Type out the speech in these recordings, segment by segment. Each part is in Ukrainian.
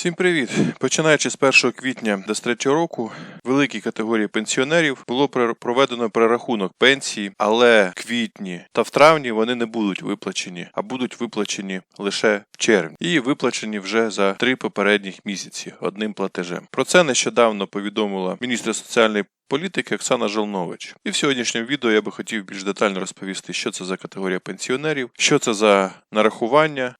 Всім привіт! Починаючи з 1 квітня 2023 року, великій категорії пенсіонерів було проведено перерахунок пенсії, але в квітні та в травні вони не будуть виплачені, а будуть виплачені лише в червні і виплачені вже за три попередніх місяці одним платежем. Про це нещодавно повідомила міністр соціальної політики Оксана Жолнович. І в сьогоднішньому відео я би хотів більш детально розповісти, що це за категорія пенсіонерів, що це за нарахування,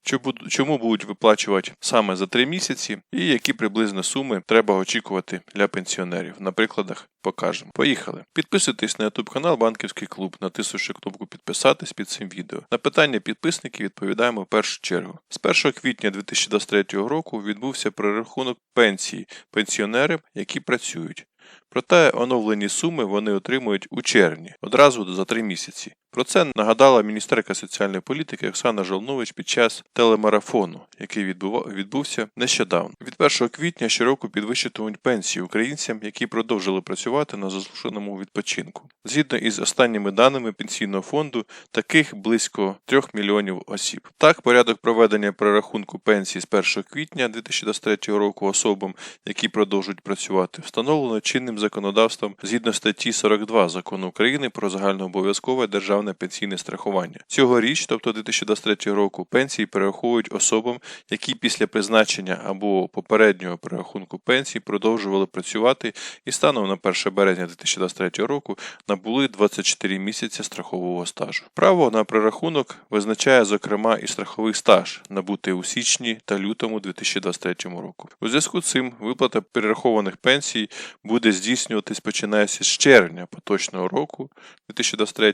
чому будуть виплачувати саме за три місяці, і які приблизно суми треба очікувати для пенсіонерів. На прикладах покажемо. Поїхали. Підписуйтесь на YouTube канал Банківський клуб, натиснувши кнопку підписатись під цим відео. На питання підписників відповідаємо в першу чергу. З 1 квітня 2023 року відбувся перерахунок пенсії пенсіонерам, які працюють. Проте оновлені суми вони отримують у червні, одразу за три місяці. Про це нагадала міністерка соціальної політики Оксана Жолнович під час телемарафону, який відбува- відбувся нещодавно. Від 1 квітня щороку підвищитимуть пенсії українцям, які продовжили працювати на заслуженому відпочинку. Згідно із останніми даними пенсійного фонду, таких близько 3 мільйонів осіб. Так, порядок проведення перерахунку пенсії з 1 квітня 2023 року особам, які продовжують працювати, встановлено чинним законодавством згідно статті 42 закону України про загальнообов'язкове державне пенсійне страхування. Цьогоріч, тобто 2023 року, пенсії перераховують особам, які після призначення або попереднього перерахунку пенсії продовжували працювати і станом на 1 березня 2023 року набули 24 місяці страхового стажу. Право на перерахунок визначає зокрема і страховий стаж, набутий у січні та лютому 2023 року. У зв'язку з цим виплата перерахованих пенсій буде здійснюватись починаючи з червня поточного року 2023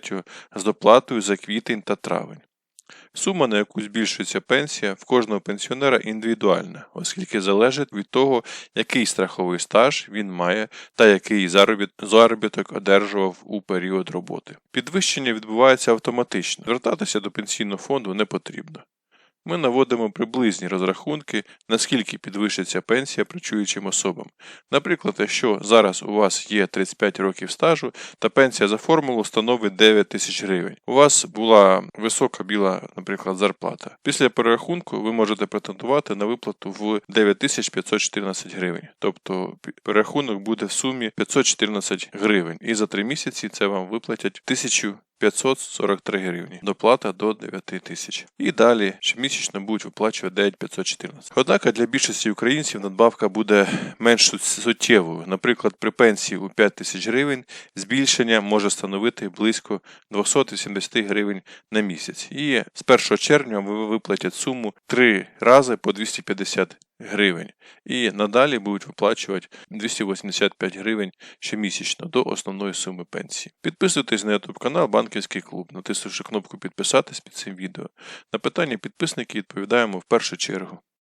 з доплатою за квітень та травень. Сума, на яку збільшується пенсія, в кожного пенсіонера індивідуальна, оскільки залежить від того, який страховий стаж він має та який заробіток одержував у період роботи. Підвищення відбувається автоматично, звертатися до пенсійного фонду не потрібно. Ми наводимо приблизні розрахунки, наскільки підвищиться пенсія працюючим особам. Наприклад, якщо зараз у вас є 35 років стажу, та пенсія за формулу становить 9 тисяч гривень. У вас була висока біла, наприклад, зарплата. Після перерахунку ви можете претендувати на виплату в 9514 гривень. Тобто перерахунок буде в сумі 514 гривень. І за 3 місяці це вам виплатять 1000 543 гривні. Доплата до 9 тисяч. І далі щомісячно будуть виплачувати 9514. Однак для більшості українців надбавка буде менш суттєвою. Наприклад, при пенсії у 5 тисяч гривень збільшення може становити близько 280 гривень на місяць. І з 1 червня ви виплатять суму 3 рази по 250 гривень. І надалі будуть виплачувати 285 гривень щомісячно до основної суми пенсії. Підписуйтесь на YouTube канал Банківський клуб, натиснувши кнопку підписатись під цим відео. На питання підписники відповідаємо в першу чергу.